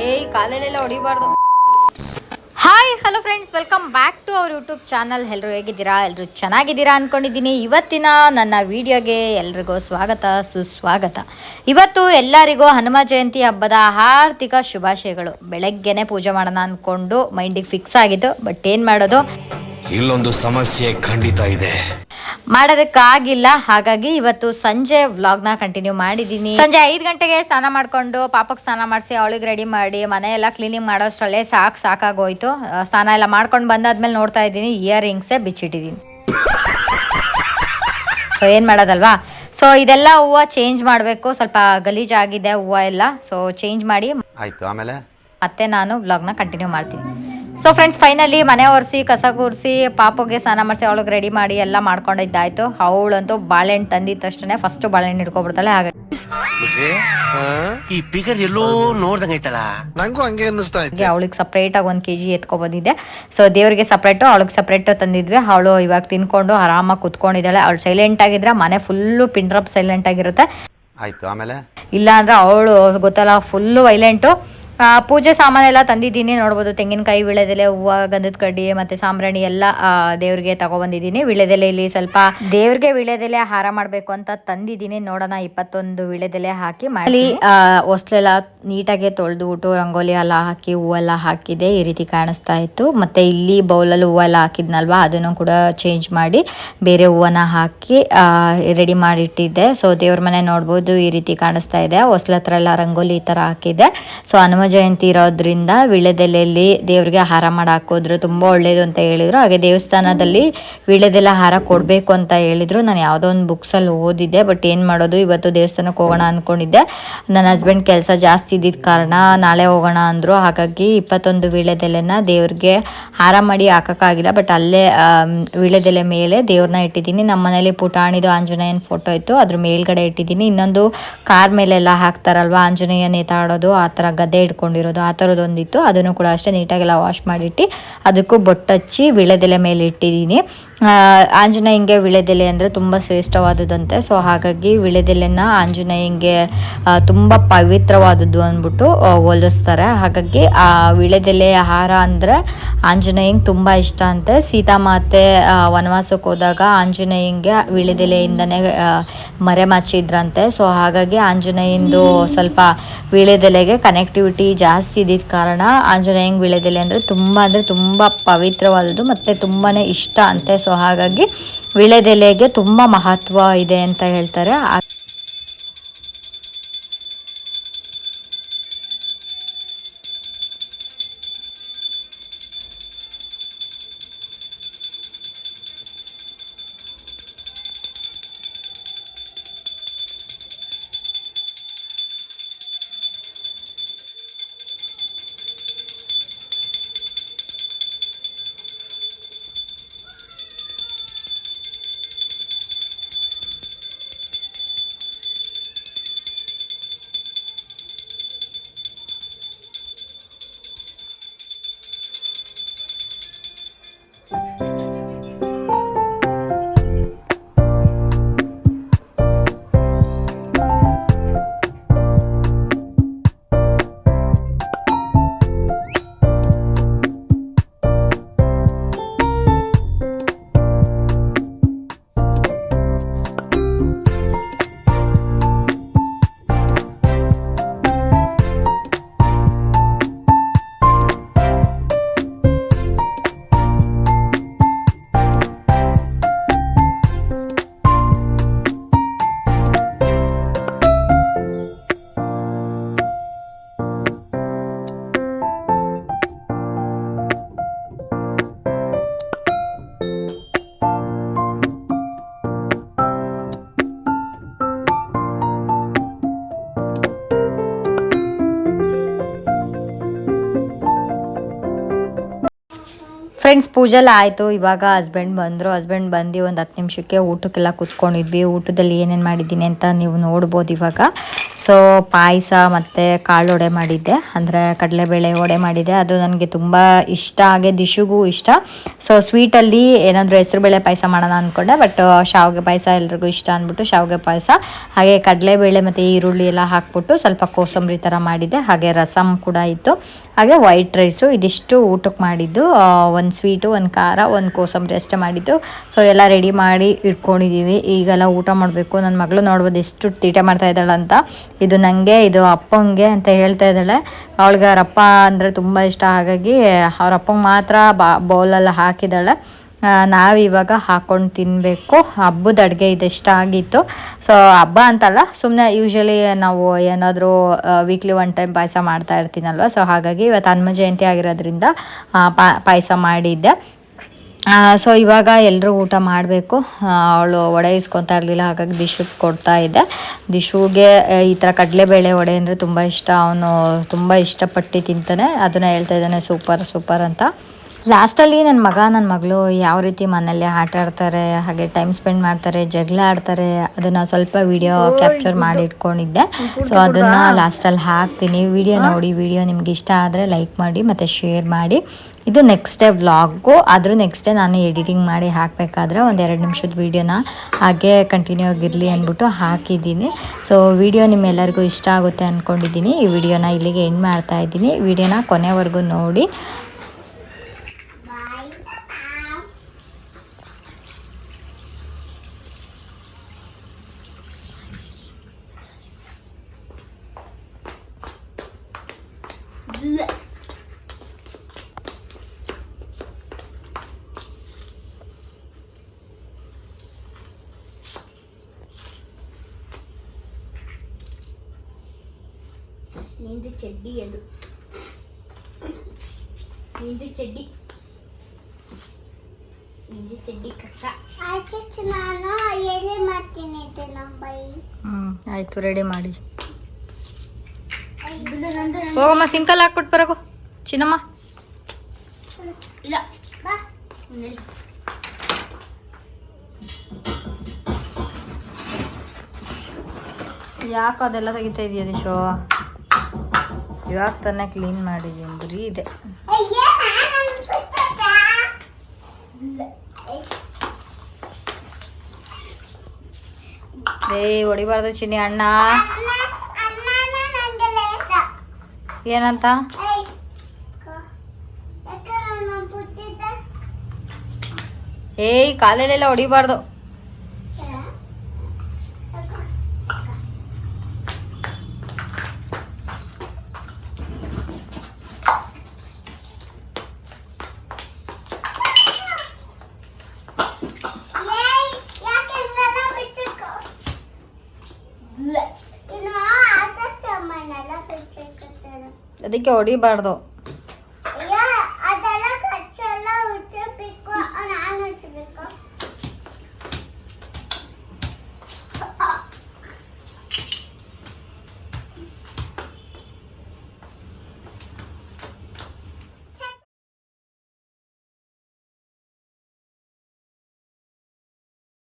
ಏಯ್ ಕಾಲಲ್ಲೆಲ್ಲ ಹೊಡಿಬಾರ್ದು hi hello friends welcome back to our YouTube channel ಎಲ್ಲರೂ ಹೇಗಿದ್ದೀರಾ? ಎಲ್ಲರೂ ಚೆನ್ನಾಗಿದ್ದೀರಾ ಅಂದ್ಕೊಂಡಿದ್ದೀನಿ ಇವತ್ತಿನ ನನ್ನ ವಿಡಿಯೋಗೆ ಎಲ್ರಿಗೂ ಸ್ವಾಗತ, ಸುಸ್ವಾಗತ. ಇವತ್ತು ಎಲ್ಲರಿಗೂ ಹನುಮ ಜಯಂತಿ ಹಬ್ಬದ ಆರ್ಥಿಕ ಶುಭಾಶಯಗಳು. ಬೆಳಗ್ಗೆನೆ ಪೂಜೆ ಮಾಡೋಣ ಅಂದ್ಕೊಂಡು ಮೈಂಡಿಗೆ ಫಿಕ್ಸ್ ಆಗಿದ್ದು ಬಟ್ ಏನು ಮಾಡೋದು? ಇಲ್ಲೊಂದು ಸಮಸ್ಯೆ ಖಂಡಿತ ಇದೆ. ಮಾಡೋದಕ್ಕಾಗಿಲ್ಲ. ಹಾಗಾಗಿ ಇವತ್ತು ಸಂಜೆ ವ್ಲಾಗ್ನ ಕಂಟಿನ್ಯೂ ಮಾಡಿದ್ದೀನಿ. ಸಂಜೆ ಐದು ಗಂಟೆಗೆ ಸ್ನಾನ ಮಾಡಿಕೊಂಡು ಪಾಪಕ್ಕೆ ಸ್ನಾನ ಮಾಡಿಸಿ ಅವಳಿಗೆ ರೆಡಿ ಮಾಡಿ ಮನೆ ಎಲ್ಲ ಕ್ಲೀನಿಂಗ್ ಮಾಡೋಷ್ಟರಲ್ಲೇ ಸಾಕು ಸಾಕಾಗೋಯ್ತು. ಸ್ನಾನ ಎಲ್ಲ ಮಾಡ್ಕೊಂಡು ಬಂದಾದ್ಮೇಲೆ ನೋಡ್ತಾ ಇದ್ದೀನಿ ಇಯರ್ ರಿಂಗ್ಸೇ ಬಿಚ್ಚಿಟ್ಟಿದ್ದೀನಿ. ಸೊ ಏನು ಮಾಡೋದಲ್ವಾ? ಸೊ ಇದೆಲ್ಲ ಹೂವು ಚೇಂಜ್ ಮಾಡಬೇಕು. ಸ್ವಲ್ಪ ಗಲೀಜಾಗಿದೆ ಹೂವು ಎಲ್ಲ. ಸೊ ಚೇಂಜ್ ಮಾಡಿ ಆಯಿತು ಆಮೇಲೆ? ಮತ್ತೆ ನಾನು ವ್ಲಾಗ್ನ ಕಂಟಿನ್ಯೂ ಮಾಡ್ತೀನಿ. ಸೊ ಫ್ರೆಂಡ್ಸ್ ಫೈನಲಿ ಮನೆ ಒರೆಸಿ ಕಸ ಕೂರಿಸಿ ಪಾಪುಗೆ ಸ್ನಾನ ಮಾಡಿಸಿ ಅವಳಿಗೆ ರೆಡಿ ಮಾಡಿ ಎಲ್ಲ ಮಾಡ್ಕೊಂಡಿದ್ದಾಯ್ತು. ಅವಳಂತೂ ಬಾಳೆಹಣ್ಣು ತಂದಿದ ತಕ್ಷಣ ಫಸ್ಟ್ ಬಾಳೆಹಣ್ಣು ಹಿಡ್ಕೊಬಿಡ್ತಾಳೆ. ಹಾಗಾಗಿ ಈ ಪಿಗರ್ ಎಲ್ಲೋ ನೋಡ್ದಂಗೈತಲ್ಲ ನಂಗೂ ಹಂಗೆ ಅನ್ನಿಸ್ತಾ ಹಾಗೆ ಅವಳಿಗೆ ಸಪ್ರೇಟಾಗಿ ಒಂದು ಕೆ ಜಿ ಎತ್ಕೊ ಬಂದಿದ್ದೆ ಸೊ ದೇವರಿಗೆ ಸಪ್ರೇಟ್ ಅವಳಿಗೆ ಸಪ್ರೇಟ್ ತಂದಿದ್ವಿ. ಅವಳು ಇವಾಗ ತಿನ್ಕೊಂಡು ಆರಾಮಾಗಿ ಕುತ್ಕೊಂಡಿದ್ದಾಳೆ. ಅವಳು ಸೈಲೆಂಟ್ ಆಗಿದ್ರೆ ಮನೆ ಫುಲ್ಲು ಪಿಂಡ್ರಪ್ ಸೈಲೆಂಟ್ ಆಗಿರುತ್ತೆ. ಆಯ್ತು ಆಮೇಲೆ? ಇಲ್ಲ ಅಂದ್ರೆ ಅವಳು ಗೊತ್ತಲ್ಲ ಫುಲ್ಲು ವೈಲೆಂಟು ಪೂಜೆ ಸಾಮಾನೆಲ್ಲ ತಂದಿದ್ದೀನಿ. ನೋಡ್ಬೋದು ತೆಂಗಿನಕಾಯಿ ವಿಳೆದೆಲೆ ಹೂವು ಗಂಧದ ಕಡ್ಡಿ ಮತ್ತೆ ಸಾಂಬ್ರಾಣಿ ಎಲ್ಲ ದೇವ್ರಿಗೆ ತಗೊಬಂದಿದ್ದೀನಿ. ವಿಳೆದೆಲೆಯಲ್ಲಿ ಸ್ವಲ್ಪ ದೇವ್ರಿಗೆ ವಿಳೆದೆಲೆ ಹಾರ ಮಾಡಬೇಕು ಅಂತ ತಂದಿದ್ದೀನಿ. ನೋಡೋಣ ಇಪ್ಪತ್ತೊಂದು ವಿಳೆದೆಲೆ ಹಾಕಿ ಮಾಡಿ ಹೊಸ್ಲೆಲ್ಲ ನೀಟಾಗಿ ತೊಳೆದುಬಿಟ್ಟು ರಂಗೋಲಿ ಎಲ್ಲ ಹಾಕಿ ಹೂವೆಲ್ಲ ಹಾಕಿದೆ. ಈ ರೀತಿ ಕಾಣಿಸ್ತಾ ಇತ್ತು. ಮತ್ತೆ ಇಲ್ಲಿ ಬೌಲಲ್ಲಿ ಹೂವೆಲ್ಲ ಹಾಕಿದ್ನಲ್ವಾ ಅದನ್ನು ಕೂಡ ಚೇಂಜ್ ಮಾಡಿ ಬೇರೆ ಹೂವನ್ನ ಹಾಕಿ ರೆಡಿ ಮಾಡಿಟ್ಟಿದ್ದೆ. ಸೊ ದೇವ್ರ ಮನೆ ನೋಡ್ಬೋದು ಈ ರೀತಿ ಕಾಣಿಸ್ತಾ ಇದೆ. ಹೊಸ್ಲ ಹತ್ರ ಎಲ್ಲ ರಂಗೋಲಿ ಈ ಥರ ಹಾಕಿದೆ. ಸೊ ಹನುಮ ಜಯಂತಿ ಇರೋದ್ರಿಂದ ವಿಳೆದೆಲೆಯಲ್ಲಿ ದೇವರಿಗೆ ಹಾರ ಮಾಡಿ ಹಾಕೋದ್ರೆ ತುಂಬ ಒಳ್ಳೇದು ಅಂತ ಹೇಳಿದ್ರು. ಹಾಗೆ ದೇವಸ್ಥಾನದಲ್ಲಿ ವೀಳ್ಯದೆಲೆ ಹಾರ ಕೊಡಬೇಕು ಅಂತ ಹೇಳಿದ್ರು. ನಾನು ಯಾವುದೋ ಒಂದು ಬುಕ್ಸಲ್ಲಿ ಓದಿದ್ದೆ, ಬಟ್ ಏನು ಮಾಡೋದು, ಇವತ್ತು ದೇವಸ್ಥಾನಕ್ಕೆ ಹೋಗೋಣ ಅಂದ್ಕೊಂಡಿದ್ದೆ ನನ್ನ ಹಸ್ಬೆಂಡ್ ಕೆಲಸ ಜಾಸ್ತಿ ಇದ್ದಿದ್ದ ಕಾರಣ ನಾಳೆ ಹೋಗೋಣ ಅಂದರು. ಹಾಗಾಗಿ ಇಪ್ಪತ್ತೊಂದು ವೀಳ್ಯದೆಲೆನ ದೇವ್ರಿಗೆ ಹಾರ ಮಾಡಿ ಹಾಕೋಕ್ಕಾಗಿಲ್ಲ. ಬಟ್ ಅಲ್ಲೇ ವೀಳ್ಯದೆಲೆ ಮೇಲೆ ದೇವ್ರನ್ನ ಇಟ್ಟಿದ್ದೀನಿ. ನಮ್ಮ ಮನೇಲಿ ಪುಟಾಣಿದು ಆಂಜನೇಯನ ಫೋಟೋ ಇತ್ತು. ಅದ್ರ ಮೇಲ್ಗಡೆ ಇಟ್ಟಿದ್ದೀನಿ. ಇನ್ನೊಂದು ಕಾರ್ ಮೇಲೆಲ್ಲ ಹಾಕ್ತಾರಲ್ವಾ ಆಂಜನೇಯ ನೇತಾಡೋದು ಆ ಥರ ಗದ್ದೆ ಇಟ್ಕೊಂಡಿರೋದು ಆ ಥರದ್ದೊಂದಿತ್ತು ಅದನ್ನು ಕೂಡ ಅಷ್ಟೇ ನೀಟಾಗೆಲ್ಲ ವಾಶ್ ಮಾಡಿಟ್ಟು ಅದಕ್ಕೂ ಬೊಟ್ಟಚ್ಚಿ ವಿಳೆದೆಲೆ ಮೇಲೆ ಇಟ್ಟಿದ್ದೀನಿ. ಆಂಜನೇಯಂಗೆ ವಿಳೆದೆಲೆ ಅಂದರೆ ತುಂಬ ಶ್ರೇಷ್ಠವಾದದಂತೆ ಸೊ ಹಾಗಾಗಿ ವಿಳೆದೆಲೆನ ಆಂಜನೇಯಂಗೆ ತುಂಬ ಪವಿತ್ರವಾದದ್ದು ಅಂದ್ಬಿಟ್ಟು ಹೋಲಿಸ್ತಾರೆ. ಹಾಗಾಗಿ, ಆ, ವಿಳೆದೆಲೆ ಆಹಾರ ಅಂದರೆ ಆಂಜನೇಯಂಗೆ ತುಂಬ ಇಷ್ಟ ಅಂತೆ. ಸೀತಾಮಾತೆ ವನವಾಸಕ್ಕೆ ಹೋದಾಗ ಆಂಜನೇಯಂಗೆ ವಿಳೆದೆಲೆಯಿಂದನೇ ಮರೆ ಮರೆಮಾಚಿದ್ರಂತೆ ಸೊ ಹಾಗಾಗಿ ಆಂಜನೇಯಂದು ಸ್ವಲ್ಪ ವಿಳೆದೆಲೆಗೆ ಕನೆಕ್ಟಿವಿಟಿ ಜಾಸ್ತಿ ಇದ್ದಿದ್ದ ಕಾರಣ ಆಂಜನೇಯಂಗೆ ವಿಳೆದೆಲೆ ಅಂದರೆ ತುಂಬ ಅಂದರೆ ತುಂಬ ಪವಿತ್ರವಾದದ್ದು ಮತ್ತು ತುಂಬಾ ಇಷ್ಟ ಅಂತೆ. ಸೊ ಹಾಗಾಗಿ ವಿಳೆದೆಲೆಗೆ ತುಂಬ ಮಹತ್ವ ಇದೆ ಅಂತ ಹೇಳ್ತಾರೆ. ಫ್ರೆಂಡ್ಸ್ ಪೂಜೆಲ್ಲ ಆಯಿತು. ಇವಾಗ ಹಸ್ಬೆಂಡ್ ಬಂದರು. ಹಸ್ಬೆಂಡ್ ಬಂದು ಒಂದು ಹತ್ತು ನಿಮಿಷಕ್ಕೆ ಊಟಕ್ಕೆಲ್ಲ ಕೂತ್ಕೊಂಡಿದ್ವಿ. ಊಟದಲ್ಲಿ ಏನೇನು ಮಾಡಿದ್ದೀನಿ ಅಂತ ನೀವು ನೋಡ್ಬೋದು ಇವಾಗ. ಸೊ ಪಾಯಸ ಮತ್ತು ಕಾಳು ಒಡೆ ಮಾಡಿದ್ದೆ. ಅಂದರೆ ಕಡಲೆಬೇಳೆ ಒಡೆ ಮಾಡಿದ್ದೆ. ಅದು ನನಗೆ ತುಂಬ ಇಷ್ಟ. ಹಾಗೆ ದಿಶುಗೂ ಇಷ್ಟ. ಸೊ ಸ್ವೀಟಲ್ಲಿ ಏನಾದರೂ ಹೆಸರುಬೇಳೆ ಪಾಯಸ ಮಾಡೋಣ ಅಂದ್ಕೊಂಡೆ ಬಟ್ ಶಾವಿಗೆ ಪಾಯಸ ಎಲ್ರಿಗೂ ಇಷ್ಟ ಅಂದ್ಬಿಟ್ಟು ಶಾವಿಗೆ ಪಾಯಸ. ಹಾಗೆ ಕಡಲೆಬೇಳೆ ಮತ್ತು ಈರುಳ್ಳಿ ಎಲ್ಲ ಹಾಕ್ಬಿಟ್ಟು ಸ್ವಲ್ಪ ಕೋಸಂಬರಿ ಥರ ಮಾಡಿದ್ದೆ. ಹಾಗೆ ರಸಮ್ ಕೂಡ ಇತ್ತು. ಹಾಗೆ ವೈಟ್ ರೈಸು ಇದಿಷ್ಟು ಊಟಕ್ಕೆ ಮಾಡಿದ್ದು. ಒಂದು ಸ್ವೀಟು ಒಂದು ಖಾರ, ಒಂದು ಕೋಸಂಬರಿ ಅಷ್ಟೇ ಮಾಡಿದ್ದು. ಸೊ ಎಲ್ಲ ರೆಡಿ ಮಾಡಿ ಇಟ್ಕೊಂಡಿದ್ದೀವಿ ಈಗೆಲ್ಲ ಊಟ ಮಾಡಬೇಕು. ನನ್ನ ಮಗಳು ನೋಡ್ಬೋದು ಎಷ್ಟು ತೀಟೆ ಮಾಡ್ತಾ ಇದ್ದಾಳೆ ಅಂತ. ಇದು ನನಗೆ ಇದು ಅಪ್ಪಂಗೆ ಅಂತ ಹೇಳ್ತಾ ಇದ್ದಾಳೆ. ಅವಳಿಗೆ ಅವರಪ್ಪ ಅಂದರೆ ತುಂಬ ಇಷ್ಟ. ಹಾಗಾಗಿ ಅವ್ರ ಅಪ್ಪಂಗೆ ಮಾತ್ರ ಬಾ ಬೌಲೆಲ್ಲ ಹಾಕಿದ್ದಾಳೆ. ಆ, ನಾವು ಇವಾಗ ಹಾಕೊಂಡು ತಿನ್ನಬೇಕು ಹಬ್ಬದ ಅಡುಗೆ ಇದೆಷ್ಟ ಆಗಿತ್ತು. ಸೊ ಹಬ್ಬ ಅಂತಲ್ಲ ಸುಮ್ಮನೆ ಯೂಶ್ವಲಿ ನಾವು ಏನಾದರೂ ವೀಕ್ಲಿ ಒನ್ ಟೈಮ್ ಪಾಯಸ ಮಾಡ್ತಾ ಇರ್ತೀನಲ್ವ? ಸೊ ಹಾಗಾಗಿ ಇವತ್ತು ಹನುಮ ಜಯಂತಿ ಆಗಿರೋದ್ರಿಂದ ಪಾಯಸ ಮಾಡಿದ್ದೆ. ಸೊ ಇವಾಗ ಎಲ್ಲರೂ ಊಟ ಮಾಡಬೇಕು. ಅವಳು ವಡೆ ಇಸ್ಕೊತಾ ಇರಲಿಲ್ಲ ಹಾಗಾಗಿ ದಿಶುಗೆ ಕೊಡ್ತಾ ಇದ್ದೆ. ದಿಶುಗೆ ಈ ಥರ ಕಡಲೆಬೇಳೆ ವಡೆ ಅಂದರೆ ತುಂಬ ಇಷ್ಟ. ಅವನು ತುಂಬ ಇಷ್ಟಪಟ್ಟು ತಿಂತಾನೆ. ಅದನ್ನು ಹೇಳ್ತಾ ಇದ್ದಾನೆ ಸೂಪರ್ ಸೂಪರ್ ಅಂತ. ಲಾಸ್ಟಲ್ಲಿ ನನ್ನ ಮಗ ನನ್ನ ಮಗಳು ಯಾವ ರೀತಿ ಮನೇಲಿ ಆಟ ಆಡ್ತಾರೆ ಹಾಗೆ ಟೈಮ್ ಸ್ಪೆಂಡ್ ಮಾಡ್ತಾರೆ ಜಗಳ ಆಡ್ತಾರೆ ಅದನ್ನು ಸ್ವಲ್ಪ ವಿಡಿಯೋ ಕ್ಯಾಪ್ಚರ್ ಮಾಡಿ ಇಟ್ಕೊಂಡಿದ್ದೆ ಸೊ ಅದನ್ನು ಲಾಸ್ಟಲ್ಲಿ ಹಾಕ್ತೀನಿ. ವಿಡಿಯೋ ನೋಡಿ ವಿಡಿಯೋ ನಿಮ್ಗೆ ಇಷ್ಟ ಆದರೆ ಲೈಕ್ ಮಾಡಿ ಮತ್ತು ಶೇರ್ ಮಾಡಿ. ಇದು ನೆಕ್ಸ್ಟ್ ಡೇ ವ್ಲಾಗು ಆದರೂ ನೆಕ್ಸ್ಟ್ ಡೇ ನಾನು ಎಡಿಟಿಂಗ್ ಮಾಡಿ ಹಾಕಬೇಕಾದ್ರೆ ಒಂದು ಎರಡು ನಿಮಿಷದ ವೀಡಿಯೋನ ಹಾಗೆ ಕಂಟಿನ್ಯೂ ಆಗಿರಲಿ ಅಂದ್ಬಿಟ್ಟು ಹಾಕಿದ್ದೀನಿ. ಸೊ ವಿಡಿಯೋ ನಿಮ್ಮೆಲ್ಲರಿಗೂ ಇಷ್ಟ ಆಗುತ್ತೆ ಅಂದ್ಕೊಂಡಿದ್ದೀನಿ ಈ ವಿಡಿಯೋನ ಇಲ್ಲಿಗೆ ಎಂಡ್ ಮಾಡ್ತಾ ಇದ್ದೀನಿ. ವಿಡಿಯೋನ ಕೊನೆವರೆಗೂ ನೋಡಿ. ನಿಂದು ಚಡ್ಡಿ ಅದು ನಿಂದು ಚಡ್ಡಿ ನಿಂದು ಚಡ್ಡಿ ಕಕ್ಕ ಆಚೆ ನಾನು ಎಲೆ ಮಾಡ್ತೀನಿ ನಂಬೈ ಹ್ಞೂ ಆಯಿತು ರೆಡಿ ಮಾಡಿ ಬಿಡು ನಂದು ಹೋಗಮ್ಮ ಸಿಂಕಲ್ ಹಾಕ್ಬಿಟ್ಟು ಬರಗು. ಚಿನ್ನಮ್ಮ. ಇಲ್ಲ. ಯಾಕೆ ಅದೆಲ್ಲ ತೆಗಿತಾ ಇದೆಯಾ ಶೋ ಇವಾಗ ತಾನೇ ಕ್ಲೀನ್ ಮಾಡಿದ್ದೀನಿ ಬರೀ ಇದೆ. ಏಯ್ ಹೊಡಿಬಾರ್ದು ಚಿನ್ನಿ ಅಣ್ಣ. ಏನಂತ? ಏಯ್ ಕಾಲಲ್ಲೆಲ್ಲ ಹೊಡಿಬಾರ್ದು. ಅದಕ್ಕೆ ಹೊಡಿಬಾರ್ದು